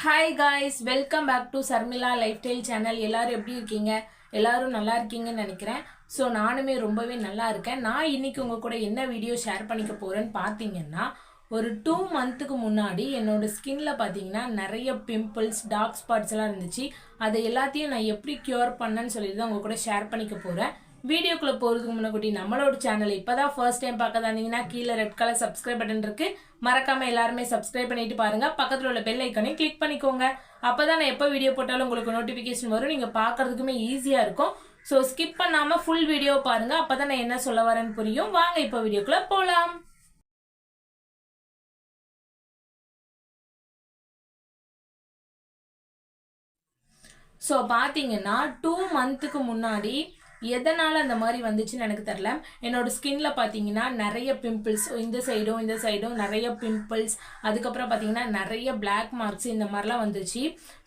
Hi guys welcome back to Sharmila lifestyle channel எல்லோரும் எப்படி இருக்கீங்க? எல்லோரும் நல்லா இருக்கீங்கன்னு நினைக்கிறேன். ஸோ நானுமே ரொம்பவே நல்லா இருக்கேன். நான் இன்னைக்கு உங்கள் கூட என்ன வீடியோ ஷேர் பண்ணிக்க போகிறேன்னு பார்த்தீங்கன்னா ஒரு டூ மந்த்துக்கு முன்னாடி என்னோடய ஸ்கின்ல பார்த்தீங்கன்னா நிறைய பிம்பிள்ஸ் டார்க் ஸ்பாட்ஸ் எல்லாம் இருந்துச்சு. அதை எல்லாத்தையும் நான் எப்படி க்யூர் பண்ணேன்னு சொல்லிட்டு தான் உங்கள் கூட ஷேர் பண்ணிக்க போகிறேன் வீடியோக்குள்ள போறதுக்கு முன்னாடி நம்மளோட சேனல் இப்பதான் ஃபர்ஸ்ட் டைம் பார்க்க இருந்தீங்கன்னா கீழே ரெட் கலர் சப்ஸ்கிரைப் பட்டன் இருக்கு. மறக்காம எல்லாருமே சப்ஸ்கிரைப் பண்ணிட்டு பாருங்க. பக்கத்துல உள்ள பெல் ஐக்கனையும் கிளிக் பண்ணிக்கோங்க. அப்பதான் நான் எப்போ வீடியோ போட்டாலும் உங்களுக்கு நோட்டிபிகேஷன் வரும். நீங்க பார்க்கிறதுக்குமே ஈஸியா இருக்கும். ஸோ ஸ்கிப் பண்ணாம ஃபுல் வீடியோ பாருங்க. அப்பதான் நான் என்ன சொல்ல வரேன்னு புரியும். வாங்க இப்போ வீடியோக்குள்ள போகலாம் ஸோ பார்த்தீங்கன்னா டூ மந்த்துக்கு முன்னாடி எதனால் அந்த மாதிரி வந்துச்சுன்னு எனக்கு தெரில என்னோட ஸ்கின்ல பார்த்தீங்கன்னா நிறைய பிம்பிள்ஸ் இந்த சைடும் இந்த சைடும் நிறைய பிம்பிள்ஸ் அதுக்கப்புறம் பார்த்தீங்கன்னா நிறைய பிளாக் மார்க்ஸ் இந்த மாதிரிலாம் வந்துச்சு.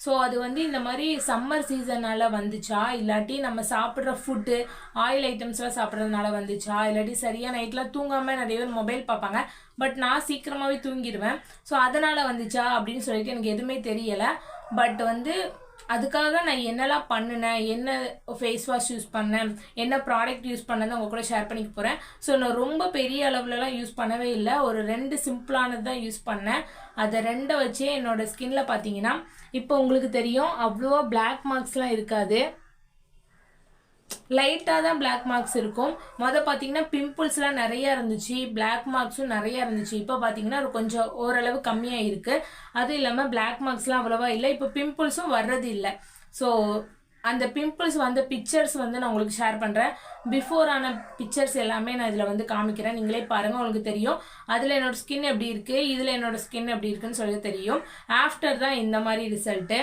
ஸோ அது வந்து இந்த மாதிரி சம்மர் சீசனால் வந்துச்சா? இல்லாட்டி நம்ம சாப்பிட்ற ஃபுட்டு ஆயில் ஐட்டம்ஸ்லாம் சாப்பிட்றதுனால வந்துச்சா? இல்லாட்டி சரியாக நைட்லாம் தூங்காமல் நிறைய பேர் மொபைல் பார்ப்பாங்க. பட் நான் சீக்கிரமாகவே தூங்கிடுவேன். ஸோ அதனால் வந்துச்சா? அப்படின்னு சொல்லிட்டு எனக்கு எதுவுமே தெரியலை. பட் வந்து அதுக்காக நான் என்னெல்லாம் பண்ணினேன் என்ன ஃபேஸ் வாஷ் யூஸ் பண்ணேன் என்ன ப்ராடக்ட் யூஸ் பண்ணதை உங்கள் கூட ஷேர் பண்ணிக்க போகிறேன் ஸோ நான் ரொம்ப பெரிய அளவுலலாம் யூஸ் பண்ணவே இல்லை. ஒரு ரெண்டு சிம்பிளானது தான் யூஸ் பண்ணேன். அதை ரெண்டை வச்சே என்னோடய ஸ்கின்ல பார்த்தீங்கன்னா இப்போ உங்களுக்கு தெரியும் அவ்வளோவா பிளாக் மார்க்ஸ்லாம் இருக்காது. லைட்டாக தான் பிளாக் மார்க்ஸ் இருக்கும். மொதல் பார்த்தீங்கன்னா பிம்பிள்ஸ்லாம் நிறையா இருந்துச்சு. பிளாக் மார்க்ஸும் நிறையா இருந்துச்சு. இப்போ பார்த்தீங்கன்னா அது கொஞ்சம் ஓரளவு கம்மியாக இருக்குது அதுவும் இல்லாமல் பிளாக் மார்க்ஸ்லாம் அவ்வளோவா இல்லை. இப்போ பிம்பிள்ஸும் வர்றது இல்லை ஸோ அந்த பிம்பிள்ஸ் வந்த பிக்சர்ஸ் வந்து நான் உங்களுக்கு ஷேர் பண்ணுறேன் பிஃபோரான பிக்சர்ஸ் எல்லாமே நான் இதில் வந்து காமிக்கிறேன். நீங்களே பாருங்கள் உங்களுக்கு தெரியும். அதில் என்னோடய ஸ்கின் எப்படி இருக்குது இதில் என்னோடய ஸ்கின் எப்படி இருக்குன்னு சொல்லி தெரியும். ஆஃப்டர் தான் இந்த மாதிரி ரிசல்ட்டு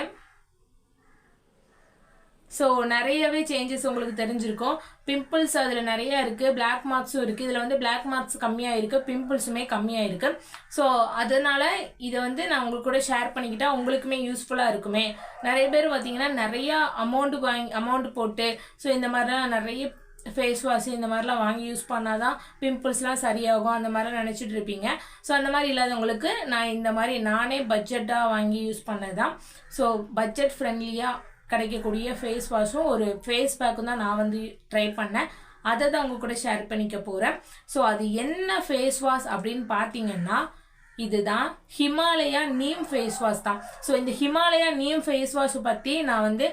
ஸோ நிறையவே சேஞ்சஸ் உங்களுக்கு தெரிஞ்சிருக்கும். பிம்பிள்ஸ் அதில் நிறைய இருக்குது பிளாக் மார்க்ஸும் இருக்குது இதில் வந்து பிளாக் மார்க்ஸ் கம்மியாக இருக்குது பிம்பிள்ஸுமே கம்மியாக இருக்குது ஸோ அதனால் இதை வந்து நான் உங்களுக்கு கூட ஷேர் பண்ணிக்கிட்டால் உங்களுக்குமே யூஸ்ஃபுல்லாக இருக்குமே. நிறைய பேர் பார்த்தீங்கன்னா நிறையா அமௌண்ட்டு வாங்கி அமௌண்ட் போட்டு ஸோ இந்த மாதிரிலாம் நிறைய ஃபேஸ் வாஷ் இந்த மாதிரிலாம் வாங்கி யூஸ் பண்ணால் தான் பிம்பிள்ஸ்லாம் சரியாகும். அந்த மாதிரிலாம் நினச்சிட்டு இருப்பீங்க. ஸோ அந்த மாதிரி இல்லாதவங்களுக்கு நான் இந்த மாதிரி நானே பட்ஜெட்டாக வாங்கி யூஸ் பண்ணது தான் ஸோ பட்ஜெட் ஃப்ரெண்ட்லியாக கிடைக்கக்கூடிய ஃபேஸ் வாஷும் ஒரு ஃபேஸ் பேக்கும் தான் நான் வந்து ட்ரை பண்ணேன். அதை தான் உங்கள் கூட ஷேர் பண்ணிக்க போகிறேன் ஸோ அது என்ன ஃபேஸ் வாஷ் அப்படின்னு பார்த்தீங்கன்னா இதுதான் ஹிமாலயா நீம் ஃபேஸ் வாஷ் தான். ஸோ இந்த ஹிமாலயா நீம் ஃபேஸ் வாஷ் பற்றி நான் வந்து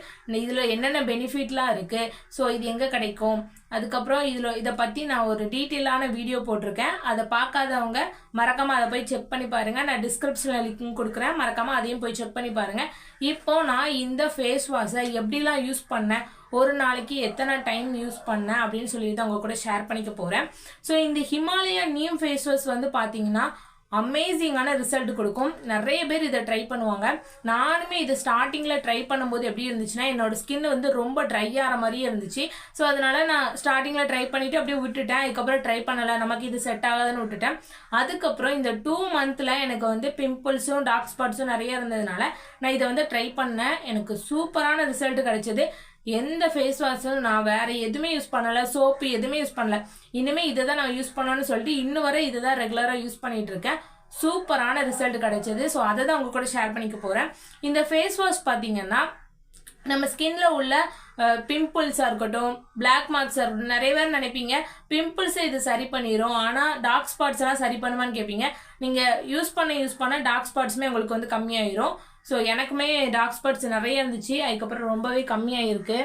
இதில் என்னென்ன பெனிஃபிட்லாம் இருக்குது ஸோ இது எங்கே கிடைக்கும்? அதுக்கப்புறம் இதில் இதை பற்றி நான் ஒரு டீட்டெயிலான வீடியோ போட்டிருக்கேன். அதை பார்க்காதவங்க மறக்காமல் அதை போய் செக் பண்ணி பாருங்கள் நான் டிஸ்கிரிப்ஷனில் லிங்க் கொடுக்குறேன். மறக்காமல் அதையும் போய் செக் பண்ணி பாருங்கள் இப்போ நான் இந்த ஃபேஸ் வாஷை எப்படிலாம் யூஸ் பண்ணேன்? ஒரு நாளைக்கு எத்தனை டைம் யூஸ் பண்ணேன்? அப்படின்னு சொல்லிட்டு அவங்க கூட ஷேர் பண்ணிக்க போகிறேன் ஸோ இந்த ஹிமாலயா நீம் ஃபேஸ் வாஷ் வந்து பார்த்தீங்கன்னா அமேசிங்கான ரிசல்ட் கொடுக்கும். நிறைய பேர் இதை ட்ரை பண்ணுவாங்க. நானுமே இது ஸ்டார்டிங்கில் ட்ரை பண்ணும்போது எப்படி இருந்துச்சுன்னா என்னோட ஸ்கின் வந்து ரொம்ப ட்ரை ஆகிற மாதிரியே இருந்துச்சு. ஸோ அதனால நான் ஸ்டார்டிங்கில் ட்ரை பண்ணிவிட்டு அப்படியே விட்டுட்டேன். அதுக்கப்புறம் ட்ரை பண்ணலை. நமக்கு இது செட் ஆகாதுன்னு விட்டுட்டேன். அதுக்கப்புறம் இந்த டூ மந்த்தில் எனக்கு வந்து பிம்பிள்ஸும் டார்க் ஸ்பாட்ஸும் நிறைய இருந்ததுனால நான் இதை வந்து ட்ரை பண்ணேன். எனக்கு சூப்பரான ரிசல்ட் கிடைச்சது. எந்த ஃபேஸ் வாஷும் நான் வேறு எதுவுமே யூஸ் பண்ணலை சோப்பு எதுவுமே யூஸ் பண்ணல. இனிமேல் இதை தான் நான் யூஸ் பண்ணணும்னு சொல்லிட்டு இன்னும் வரை இதை தான் ரெகுலராக யூஸ் பண்ணிகிட்ருக்கேன் இருக்கேன். சூப்பரான ரிசல்ட் கிடைச்சது. ஸோ அதை தான் உங்கள் கூட ஷேர் பண்ணிக்க போகிறேன் இந்த ஃபேஸ் வாஷ் பார்த்தீங்கன்னா நம்ம ஸ்கின்ல உள்ள பிம்பிள்ஸாக இருக்கட்டும் பிளாக் மார்க்ஸாக இருக்கட்டும் நிறைய பேர் நினைப்பீங்க பிம்பிள்ஸை இது சரி பண்ணிடும் ஆனால் டார்க் ஸ்பாட்ஸ் எல்லாம் சரி பண்ணுமான்னு கேட்பீங்க நீங்கள் யூஸ் பண்ண யூஸ் பண்ண டார்க் ஸ்பாட்ஸுமே உங்களுக்கு வந்து கம்மியாயிரும். ஸோ எனக்குமே டாக் ஸ்பாட்ஸ் நிறைய இருந்துச்சு. அதுக்கப்புறம் ரொம்பவே கம்மியாயிருக்கு.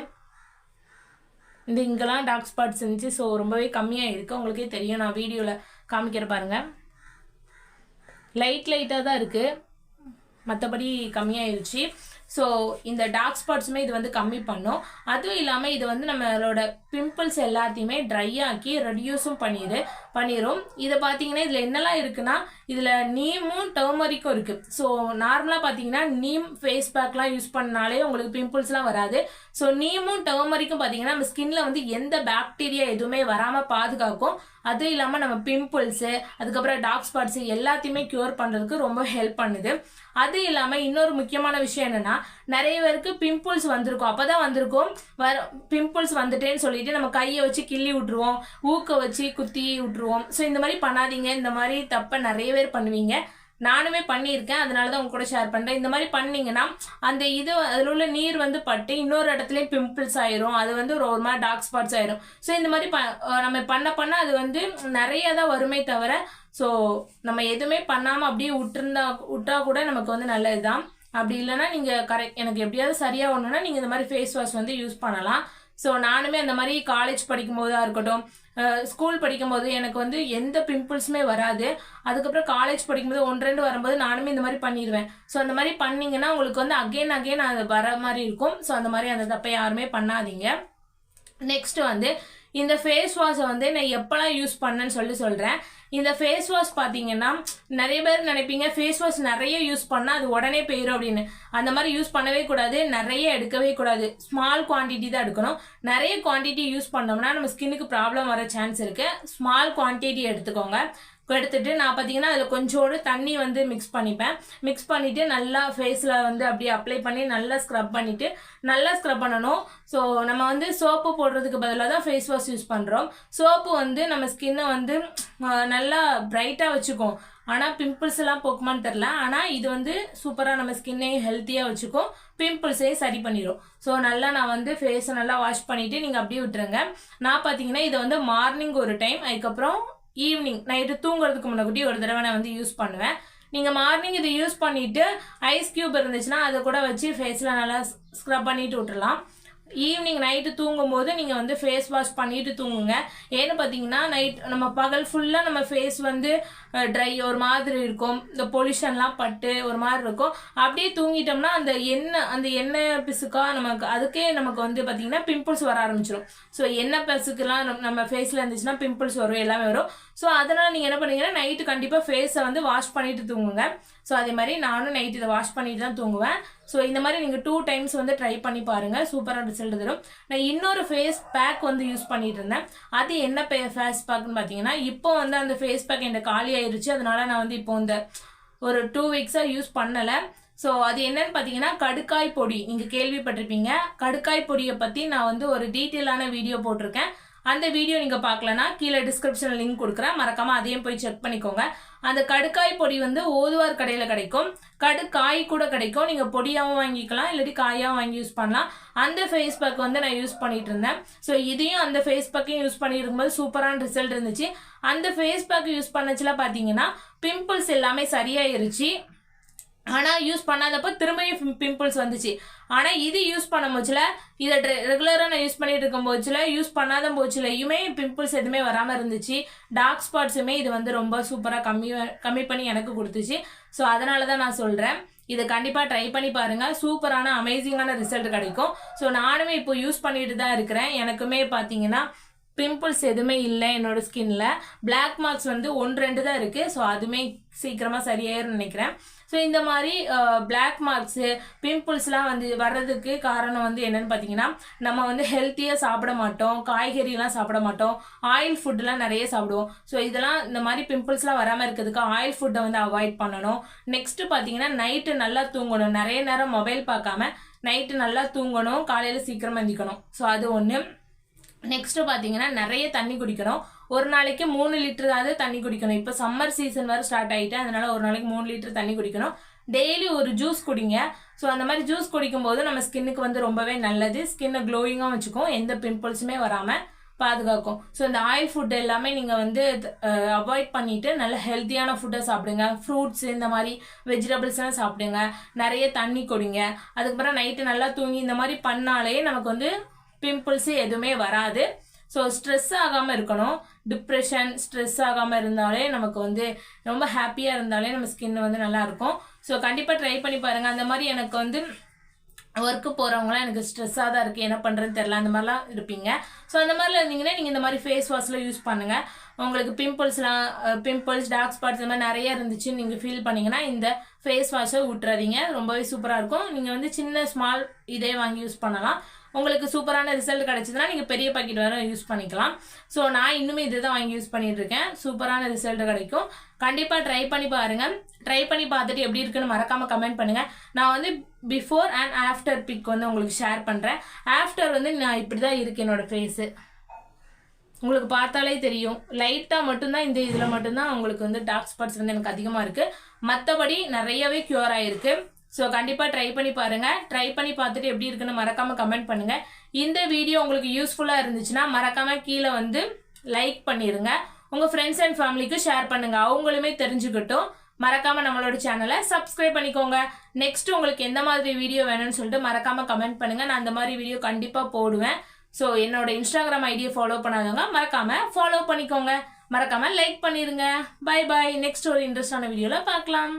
இந்த இங்கெல்லாம் டாக் ஸ்பாட்ஸ் இருந்துச்சு. ஸோ ரொம்பவே கம்மியாக இருக்குது உங்களுக்கே தெரியும். நான் வீடியோவில் காமிக்கிற பாருங்கள் லைட் லைட்டாக தான் இருக்குது மற்றபடி கம்மியாகிருச்சு ஸோ இந்த டார்க் ஸ்பாட்ஸுமே இது வந்து கம்மி பண்ணும். அதுவும் இல்லாமல் இது வந்து நம்மளோட பிம்பிள்ஸ் எல்லாத்தையுமே ட்ரை ஆக்கி ரெடியூஸும் பண்ணிடு பண்ணிடும் இதை பார்த்தீங்கன்னா இதில் என்னெல்லாம் இருக்குன்னா இதில் நீமும் டர்மரிக்கும் இருக்குது ஸோ நார்மலாக பார்த்தீங்கன்னா நீம் ஃபேஸ் பேக்லாம் யூஸ் பண்ணாலே உங்களுக்கு பிம்பிள்ஸ்லாம் வராது. ஸோ நீமும் டர்மரிக்கும் பார்த்தீங்கன்னா நம்ம ஸ்கின்ல வந்து எந்த பாக்டீரியா எதுவுமே வராமல் பாதுகாக்கும். அதுவும் இல்லாமல் நம்ம பிம்பிள்ஸு அதுக்கப்புறம் டார்க் ஸ்பாட்ஸ் எல்லாத்தையுமே க்யூர் பண்ணுறதுக்கு ரொம்ப ஹெல்ப் பண்ணுது. அது இல்லாமல் இன்னொரு முக்கியமான விஷயம் என்னென்னா நிறைய பேருக்கு பிம்பிள்ஸ் வந்திருக்கும். அப்பதான் வந்திருக்கும். வர பிம்பிள்ஸ் வந்துட்டேன்னு சொல்லிட்டு நம்ம கையை வச்சு கிள்ளி விட்டுருவோம். ஊக்க வச்சு குத்தி விட்டுருவோம். ஸோ இந்த மாதிரி பண்ணாதீங்க. இந்த மாதிரி தப்பை நிறைய பேர் பண்ணுவீங்க. நானுமே பண்ணியிருக்கேன் அதனால தான் உங்க கூட ஷேர் பண்ணுறேன் இந்த மாதிரி பண்ணீங்கன்னா அந்த இது அதில் உள்ள நீர் வந்து பட்டு இன்னொரு இடத்துலையும் பிம்பிள்ஸ் ஆயிரும். அது வந்து ஒரு ஒரு மாதிரி டார்க் ஸ்பாட்ஸ் ஆயிரும். ஸோ இந்த மாதிரி ப நம்ம பண்ண பண்ண அது வந்து நிறைய தான் வருமே தவிர ஸோ நம்ம எதுவுமே பண்ணாமல் அப்படியே விட்டுருந்தா விட்டா கூட நமக்கு வந்து நல்லது தான் அப்படி இல்லைன்னா நீங்கள் கரெக்ட் எனக்கு எப்படியாவது சரியாக ஒன்றுனா நீங்கள் இந்த மாதிரி ஃபேஸ் வாஷ் வந்து யூஸ் பண்ணலாம். ஸோ நானுமே அந்த மாதிரி காலேஜ் படிக்கும்போதா இருக்கட்டும் ஸ்கூல் படிக்கும்போது எனக்கு வந்து எந்த பிம்பிள்ஸுமே வராது. அதுக்கப்புறம் காலேஜ் படிக்கும்போது ஒன்று ரெண்டு வரும்போது நானுமே இந்த மாதிரி பண்ணிடுவேன். ஸோ அந்த மாதிரி பண்ணிங்கன்னா உங்களுக்கு வந்து அகைன் அகைன் அது வர மாதிரி இருக்கும். ஸோ அந்த மாதிரி அந்த தப்பை யாருமே பண்ணாதீங்க. நெக்ஸ்ட் வந்து இந்த ஃபேஸ் வாஷை வந்து நான் எப்போலாம் யூஸ் பண்ணேன்னு சொல்லி சொல்கிறேன் இந்த ஃபேஸ் வாஷ் பார்த்தீங்கன்னா நிறைய பேர் நினைப்பீங்க ஃபேஸ் வாஷ் நிறைய யூஸ் பண்ணால் அது உடனே போயிடும் அப்படின்னு. அந்த மாதிரி யூஸ் பண்ணவே கூடாது நிறைய எடுக்கவே கூடாது. ஸ்மால் குவான்டிட்டி தான் எடுக்கணும். நிறைய குவான்டிட்டி யூஸ் பண்ணோம்னா நம்ம ஸ்கின்னுக்கு ப்ராப்ளம் வர சான்ஸ் இருக்குது ஸ்மால் குவான்டிட்டி எடுத்துக்கோங்க. எடுத்துட்டு நான் பார்த்தீங்கன்னா அதில் கொஞ்சோடு தண்ணி வந்து மிக்ஸ் பண்ணிப்பேன். மிக்ஸ் பண்ணிவிட்டு நல்லா ஃபேஸில் வந்து அப்படியே அப்ளை பண்ணி நல்லா ஸ்க்ரப் பண்ணிவிட்டு நல்லா ஸ்க்ரப் பண்ணணும். ஸோ நம்ம வந்து சோப்பு போடுறதுக்கு பதிலாக தான் ஃபேஸ் வாஷ் யூஸ் பண்ணுறோம் சோப்பு வந்து நம்ம ஸ்கின்னை வந்து நல்லா பிரைட்டாக வச்சுக்கும். ஆனால் பிம்பிள்ஸ் எல்லாம் போக்குமான்னு தெரில ஆனால் இது வந்து சூப்பராக நம்ம ஸ்கின்னையும் ஹெல்த்தியாக வச்சுக்கும். பிம்பிள்ஸையும் சரி பண்ணிடும் ஸோ நல்லா நான் வந்து ஃபேஸை நல்லா வாஷ் பண்ணிவிட்டு நீங்கள் அப்படியே விட்டுருங்க. நான் பார்த்தீங்கன்னா இதை வந்து மார்னிங் ஒரு டைம் அதுக்கப்புறம் ஈவினிங் நைட்டு தூங்குறதுக்கு முன்னாடி ஒரு தடவை நான் வந்து யூஸ் பண்ணுவேன். நீங்கள் மார்னிங் இதை யூஸ் பண்ணிவிட்டு ஐஸ் கியூப் இருந்துச்சுன்னா அதை கூட வச்சு ஃபேஸில் நல்லா ஸ்க்ரப் பண்ணிட்டு விட்டுலாம் ஈவினிங் நைட்டு தூங்கும்போது நீங்கள் வந்து ஃபேஸ் வாஷ் பண்ணிட்டு தூங்குங்க. ஏன்னு பார்த்தீங்கன்னா நைட் நம்ம பகல் ஃபுல்லாக நம்ம ஃபேஸ் வந்து ட்ரை ஒரு மாதிரி இருக்கும். இந்த பொல்யூஷன்லாம் பட்டு ஒரு மாதிரி இருக்கும். அப்படியே தூங்கிட்டோம்னா அந்த எண்ணெய் அந்த எண்ணெய் பிசுக்கா நமக்கு அதுக்கே நமக்கு வந்து பார்த்தீங்கன்னா பிம்பிள்ஸ் வர ஆரம்பிச்சிடும் ஸோ எண்ணெய் பிசுக்கெலாம் நம்ம- நம்ம ஃபேஸில் இருந்துச்சுன்னா பிம்பிள்ஸ் வரும் எல்லாமே வரும். ஸோ அதனால் நீங்கள் என்ன பண்ணீங்கன்னா நைட்டு கண்டிப்பாக ஃபேஸை வந்து வாஷ் பண்ணிட்டு தூங்குங்க. ஸோ அதே மாதிரி நானும் நைட் இதை வாஷ் பண்ணிட்டு தான் தூங்குவேன். ஸோ இந்த மாதிரி நீங்கள் டூ டைம்ஸ் வந்து ட்ரை பண்ணி பாருங்கள் சூப்பராக ரிசல்ட் தரும். நான் இன்னொரு ஃபேஸ் பேக் வந்து யூஸ் பண்ணிட்டு இருந்தேன். அது என்ன ஃபேஸ் பேக்னு பார்த்தீங்கன்னா இப்போ வந்து அந்த ஃபேஸ் பேக் எனக்கு காலி ஆயிருச்சு. அதனால நான் வந்து இப்போ இந்த ஒரு டூ வீக்ஸாக யூஸ் பண்ணலை. ஸோ அது என்னன்னு பார்த்தீங்கன்னா கடுக்காய் பொடி. நீங்கள் கேள்விப்பட்டிருப்பீங்க. கடுக்காய் பொடியை பற்றி நான் வந்து ஒரு டீட்டெயிலான வீடியோ போட்டிருக்கேன். அந்த வீடியோ நீங்கள் பார்க்கலனா கீழே டிஸ்கிரிப்ஷனில் லிங்க் கொடுக்குறேன். மறக்காமல் அதையும் போய் செக் பண்ணிக்கோங்க. அந்த கடுக்காய் பொடி வந்து ஓதுவார் கடையில் கிடைக்கும். கடுக்காய் கூட கிடைக்கும். நீங்கள் பொடியாகவும் வாங்கிக்கலாம் இல்லாட்டி காயாகவும் வாங்கி யூஸ் பண்ணலாம். அந்த ஃபேஸ் பேக் வந்து நான் யூஸ் பண்ணிட்டு இருந்தேன். ஸோ இதையும் அந்த ஃபேஸ் பேக்கையும் யூஸ் பண்ணியிருக்கும்போது சூப்பரான ரிசல்ட் இருந்துச்சு. அந்த ஃபேஸ் பேக் யூஸ் பண்ணச்சுல பார்த்தீங்கன்னா பிம்பிள்ஸ் எல்லாமே சரியாயிருச்சு. ஆனால் யூஸ் பண்ணாதப்போ திரும்பியும் பிம்பிள்ஸ் வந்துச்சு. ஆனால் இது யூஸ் பண்ண போச்சுல. இதை ரெகுலராக நான் யூஸ் பண்ணிட்டு இருக்கும் போச்சுல. யூஸ் பண்ணாத போச்சுலையுமே பிம்பிள்ஸ் எதுவுமே வராமல் இருந்துச்சு. டார்க் ஸ்பாட்ஸுமே இது வந்து ரொம்ப சூப்பராக கம்மி கம்மி பண்ணி எனக்கு கொடுத்துச்சு. ஸோ அதனால தான் நான் சொல்கிறேன் இதை கண்டிப்பாக ட்ரை பண்ணி பாருங்கள் சூப்பரான அமேசிங்கான ரிசல்ட் கிடைக்கும். ஸோ நானுமே இப்போ யூஸ் பண்ணிட்டு தான் இருக்கிறேன். எனக்குமே பார்த்தீங்கன்னா பிம்பிள்ஸ் எதுவுமே இல்லை என்னோட ஸ்கின்ல பிளாக் மார்க்ஸ் வந்து ஒன்று ரெண்டு தான் இருக்கு. ஸோ அதுவுமே சீக்கிரமாக சரியாயிரும்னு நினைக்கிறேன். ஸோ இந்த மாதிரி பிளாக் மார்க்ஸு பிம்பிள்ஸ்லாம் வந்து வர்றதுக்கு காரணம் வந்து என்னன்னு பார்த்தீங்கன்னா நம்ம வந்து ஹெல்த்தியாக சாப்பிட மாட்டோம். காய்கறிலாம் சாப்பிட மாட்டோம். ஆயில் ஃபுட்லாம் நிறைய சாப்பிடுவோம். ஸோ இதெல்லாம் இந்த மாதிரி பிம்பிள்ஸ்லாம் வராமல் இருக்கிறதுக்கு ஆயில் ஃபுட்டை வந்து அவாய்ட் பண்ணணும். நெக்ஸ்ட்டு பார்த்தீங்கன்னா நைட்டு நல்லா தூங்கணும். நிறைய நேரம் மொபைல் பார்க்காம நைட்டு நல்லா தூங்கணும். காலையில் சீக்கிரமாக எந்திக்கணும் ஸோ அது ஒன்று நெக்ஸ்ட்டு பார்த்தீங்கன்னா நிறைய தண்ணி குடிக்கணும். ஒரு நாளைக்கு மூணு லிட்டராவது தண்ணி குடிக்கணும். இப்போ சம்மர் சீசன் வேறு ஸ்டார்ட் ஆகிட்டு அதனால ஒரு நாளைக்கு மூணு லிட்டர் தண்ணி குடிக்கணும். டெய்லி ஒரு ஜூஸ் குடிங்க. ஸோ அந்த மாதிரி ஜூஸ் குடிக்கும்போது நம்ம ஸ்கின்னுக்கு வந்து ரொம்பவே நல்லது. ஸ்கின்னை க்ளோயிங்காக வச்சுக்கும். எந்த பிம்பிள்ஸுமே வராமல் பாதுகாக்கும். ஸோ இந்த ஆயில் ஃபுட் எல்லாமே நீங்கள் வந்து அவாய்ட் பண்ணிட்டு நல்ல ஹெல்த்தியான ஃபுட்டை சாப்பிடுங்க. ஃப்ரூட்ஸ் இந்த மாதிரி வெஜிடபிள்ஸ்லாம் சாப்பிடுங்க. நிறைய தண்ணி குடிங்க. அதுக்கப்புறம் நைட்டு நல்லா தூங்கி இந்த மாதிரி பண்ணாலே நமக்கு வந்து பிம்பிள்ஸு எதுவுமே வராது. ஸோ ஸ்ட்ரெஸ் ஆகாமல் இருக்கணும். டிப்ரெஷன் ஸ்ட்ரெஸ் ஆகாமல் இருந்தாலே நமக்கு வந்து ரொம்ப ஹாப்பியாக இருந்தாலே நம்ம ஸ்கின் வந்து நல்லா இருக்கும். ஸோ கண்டிப்பாக ட்ரை பண்ணி பாருங்கள் அந்த மாதிரி எனக்கு வந்து ஒர்க்கு போகிறவங்களாம் எனக்கு ஸ்ட்ரெஸ்ஸாக தான் இருக்குது என்ன பண்ணுறதுன்னு தெரில அந்த மாதிரிலாம் இருப்பீங்க. ஸோ அந்த மாதிரிலாம் இருந்தீங்கன்னா நீங்கள் இந்த மாதிரி ஃபேஸ் வாஷ்லாம் யூஸ் பண்ணுங்கள் உங்களுக்கு பிம்பிள்ஸ்லாம் பிம்பிள்ஸ் டார்க் ஸ்பாட்ஸ் இந்த மாதிரி நிறைய இருந்துச்சுன்னு நீங்கள் ஃபீல் பண்ணிங்கன்னா இந்த ஃபேஸ் வாஷை விட்டுறாதீங்க ரொம்பவே சூப்பராக இருக்கும். நீங்கள் வந்து சின்ன ஸ்மால் இதே வாங்கி யூஸ் பண்ணலாம். உங்களுக்கு சூப்பரான ரிசல்ட் கிடைச்சதுன்னா நீங்கள் பெரிய பாக்கெட் வர யூஸ் பண்ணிக்கலாம். ஸோ நான் இன்னுமே இதுதான் வாங்கி யூஸ் பண்ணிகிட்ருக்கேன் சூப்பரான ரிசல்ட் கிடைக்கும். கண்டிப்பாக ட்ரை பண்ணி பாருங்கள் ட்ரை பண்ணி பார்த்துட்டு எப்படி இருக்குன்னு மறக்காமல் கமெண்ட் பண்ணுங்கள் நான் வந்து பிஃபோர் அண்ட் ஆஃப்டர் பிக் வந்து உங்களுக்கு ஷேர் பண்ணுறேன் ஆஃப்டர் வந்து நான் இப்படி தான் இருக்கு என்னோடய ஃபேஸு உங்களுக்கு பார்த்தாலே தெரியும். லைட்டாக மட்டும்தான் இந்த இதில் மட்டும்தான் உங்களுக்கு வந்து டார்க் ஸ்பாட்ஸ் வந்து எனக்கு அதிகமாக இருக்குது மற்றபடி நிறையவே க்யூர் ஆகிருக்கு ஸோ கண்டிப்பாக ட்ரை பண்ணி பாருங்கள் ட்ரை பண்ணி பார்த்துட்டு எப்படி இருக்குன்னு மறக்காமல் கமெண்ட் பண்ணுங்கள் இந்த வீடியோ உங்களுக்கு யூஸ்ஃபுல்லாக இருந்துச்சுன்னா மறக்காமல் கீழே வந்து லைக் பண்ணிடுங்க உங்கள் ஃப்ரெண்ட்ஸ் அண்ட் ஃபேமிலிக்கு ஷேர் பண்ணுங்கள் அவங்களுமே தெரிஞ்சுக்கட்டும். மறக்காமல் நம்மளோட சேனலை சப்ஸ்கிரைப் பண்ணிக்கோங்க. நெக்ஸ்ட் உங்களுக்கு எந்த மாதிரி வீடியோ வேணும்னு சொல்லிட்டு மறக்காமல் கமெண்ட் பண்ணுங்கள் நான் அந்த மாதிரி வீடியோ கண்டிப்பாக போடுவேன். ஸோ என்னோட இன்ஸ்டாகிராம் ஐடியை ஃபாலோ பண்ணாதவங்க மறக்காமல் ஃபாலோ பண்ணிக்கோங்க. மறக்காமல் லைக் பண்ணிடுங்க பை பாய் நெக்ஸ்ட் ஒரு இன்ட்ரெஸ்டான வீடியோவில் பார்க்கலாம்.